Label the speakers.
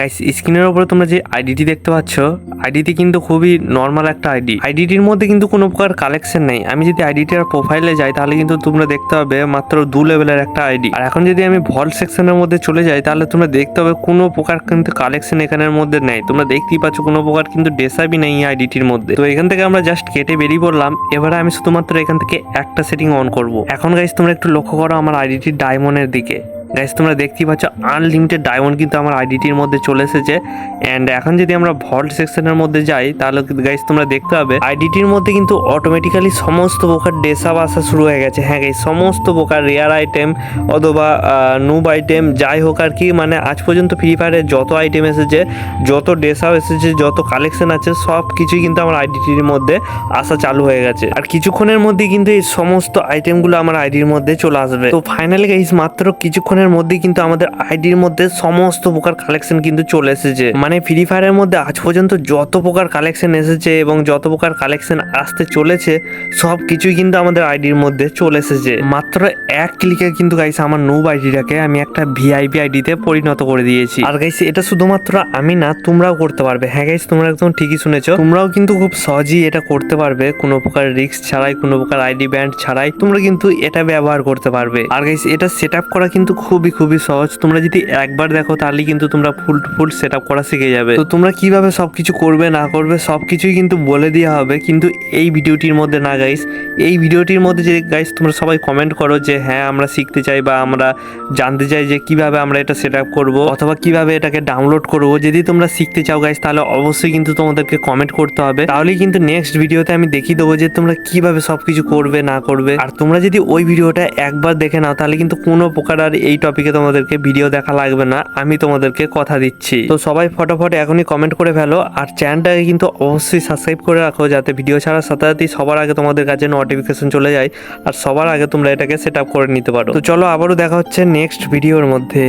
Speaker 1: Guys স্ক্রিনের উপরে তোমরা যে আইডিটি দেখতে পাচ্ছ আইডিটি কিন্তু খুবই নর্মাল একটা আইডি আইডিটির মধ্যে কিন্তু কোনো প্রকার কালেকশন নেই। আমি যদি আইডিটির প্রোফাইলে যাই, তাহলে কিন্তু তোমরা দেখতে পাবে মাত্র দু লেভেলের একটা আইডি আর এখন যদি আমি ভল্ট সেকশনের মধ্যে চলে যাই, তাহলে তোমরা দেখতে পাবে কোনো প্রকার কিন্তু কালেকশন এখানের মধ্যে নেই। তোমরা দেখতেই পাচ্ছ কোনো প্রকার কিন্তু ডেসাবি নেই এই আইডিটির মধ্যে। তো এখান থেকে আমরা জাস্ট কেটে বেরিয়ে পড়লাম। এবারে আমি শুধুমাত্র এখান থেকে একটা সেটিং অন করব। এখন গাইস তোমরা একটু লক্ষ্য করো আমার আইডিটির ডায়মন্ডের দিকে। গাইস তোমরা দেখতেই পাচ্ছ আনলিমিটেড ডায়মন্ড কিন্তু আমার আইডিটির মধ্যে চলে এসেছে। অ্যান্ড এখন যদি আমরা ভল্ট সেকশনের মধ্যে যাই, তাহলে গাইস তোমরা দেখতে পাবে আইডিটির মধ্যে কিন্তু অটোমেটিক্যালি সমস্ত প্রকার ডেসাব আসা শুরু হয়ে গেছে। হ্যাঁ গাইস সমস্ত প্রকার রেয়ার আইটেম অথবা নুব আইটেম যাই হোক আর কি মানে আজ পর্যন্ত ফ্রি ফায়ারের যত আইটেম এসেছে, যত ডেসাব এসেছে, যত কালেকশন আছে, সব কিছুই কিন্তু আমার আইডিটির মধ্যে আসা চালু হয়ে গেছে। আর কিছুক্ষণের মধ্যে কিন্তু এই সমস্ত আইটেমগুলো আমার আইডির মধ্যে চলে আসবে। তো ফাইনালি গাইস মাত্র কিছুক্ষণের মধ্যে কিন্তু আমাদের আইডির মধ্যে সমস্ত প্রকার কালেকশন কিন্তু চলে এসেছে। মানে ফ্রি ফায়ারের মধ্যে আজ পর্যন্ত যত প্রকার কালেকশন এসেছে এবং যত প্রকার কালেকশন আসতে চলেছে সব কিছুই কিন্তু আমাদের আইডির মধ্যে চলে এসেছে। মাত্র এক ক্লিকে কিন্তু গাইস আমার নুব আইডিটাকে আমি একটা ভিআইপি আইডিতে পরিণত করে দিয়েছি। আর গাইস এটা শুধুমাত্র আমি না, তোমরাও করতে পারবে। হ্যাঁ গাইস তোমরা একদম ঠিকই শুনেছো। তোমরাও কিন্তু খুব সহজেই এটা করতে পারবে। কোনো প্রকার রিস্ক ছাড়াই, কোনো প্রকার আইডি ব্যান্ড ছাড়াই, তোমরা কিন্তু এটা ব্যবহার করতে পারবে। আর গাইস এটা সেট করা কিন্তু খুবই খুবই সহজ। তোমরা যদি একবার দেখো তাহলে কিন্তু তোমরা ফুল ফুল সেট আপ করা শিখে যাবে। তো তোমরা কীভাবে সবকিছু করবে, না করবে, সবকিছুই কিন্তু বলে দেওয়া হবে। কিন্তু এই ভিডিওটির মধ্যে না গাইস এই ভিডিওটির মধ্যে যে গাইস তোমরা সবাই কমেন্ট করো যে হ্যাঁ আমরা শিখতে চাই বা আমরা জানতে চাই যে, কীভাবে আমরা এটা সেট আপ করব অথবা কীভাবে এটাকে ডাউনলোড করব। যদি তোমরা শিখতে চাও গাইস তাহলে অবশ্যই কিন্তু তোমাদেরকে কমেন্ট করতে হবে। তাহলেই কিন্তু নেক্সট ভিডিওতে আমি দেখিয়ে দেবো যে, তোমরা কীভাবে সবকিছু করবে, না করবে। আর তোমরা যদি ওই ভিডিওটা একবার দেখে নাও, তাহলে কিন্তু কোনো প্রকার আর এই টপিকে তোমাদেরকে ভিডিও দেখা লাগবে না, আমি তোমাদেরকে কথা দিচ্ছি। তো সবাই ফটোফট এখনই কমেন্ট করে ফেলো, আর চ্যানেলটাকে কিন্তু অবশ্যই সাবস্ক্রাইব করে রাখো, যাতে ভিডিও ছাড়ার সাথে সাথেই সবার আগে তোমাদের কাছে নোটিফিকেশন চলে যায়, আর সবার আগে তোমরা এটাকে সেট আপ করে নিতে পারো। তো চলো আবারও দেখা হচ্ছে নেক্সট ভিডিওর মধ্যে।